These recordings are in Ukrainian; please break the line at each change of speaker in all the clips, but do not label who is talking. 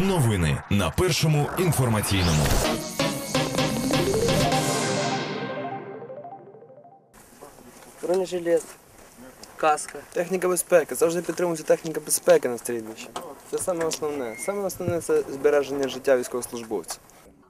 Новини на першому інформаційному.
Бронежилет, каска. Техніка безпеки. Завжди підтримується техніка безпеки на стрільбищі. Це саме основне. Саме основне це збереження життя військовослужбовця.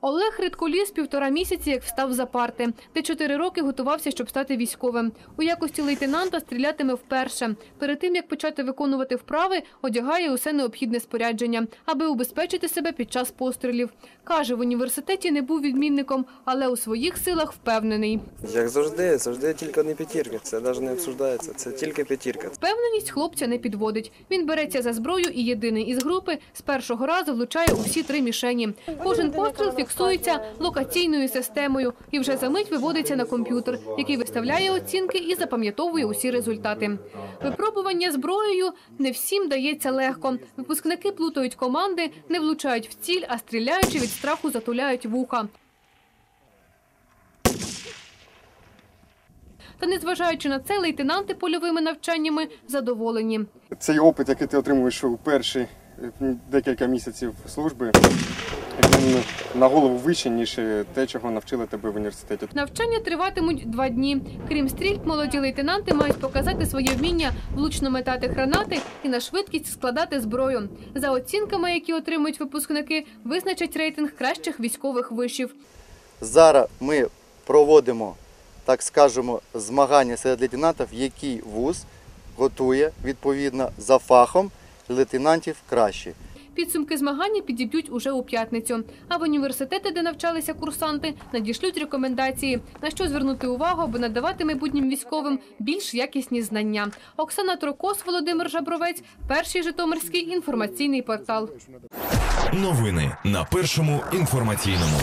Олег Редколіс півтора місяці як встав за парти, де чотири роки готувався, щоб стати військовим. У якості лейтенанта стрілятиме вперше. Перед тим як почати виконувати вправи, одягає усе необхідне спорядження, аби убезпечити себе під час пострілів. Каже, в університеті не був відмінником, але у своїх силах впевнений.
Як завжди, завжди тільки одні п'ятірки. Це навіть не обсуждається. Це тільки п'ятірка.
Впевненість хлопця не підводить. Він береться за зброю і єдиний із групи з першого разу влучає у всі три мішені. Кожен постріл фіксується локаційною системою і вже за мить виводиться на комп'ютер, який виставляє оцінки і запам'ятовує усі результати. Випробування зброєю не всім дається легко. Випускники плутають команди, не влучають в ціль, а стріляючи від страху затуляють вуха. Та незважаючи на це, лейтенанти польовими навчаннями задоволені.
Цей опит, який ти отримуєш у перші е, декілька місяців служби, він на голову вище, ніж те, чого навчили тебе в університеті.
Навчання триватимуть два дні. Крім стрільб, молоді лейтенанти мають показати своє вміння влучно метати гранати і на швидкість складати зброю. За оцінками, які отримують випускники, визначать рейтинг кращих військових вишів.
Зараз ми проводимо, так скажемо, змагання серед лейтенантів, який вуз готує відповідно за фахом лейтенантів краще.
Підсумки змагання підіб'ють уже у п'ятницю. А в університети, де навчалися курсанти, надішлють рекомендації, на що звернути увагу, аби надавати майбутнім військовим більш якісні знання. Оксана Трокос, Володимир Жабровець, перший Житомирський інформаційний портал.
Новини на першому інформаційному.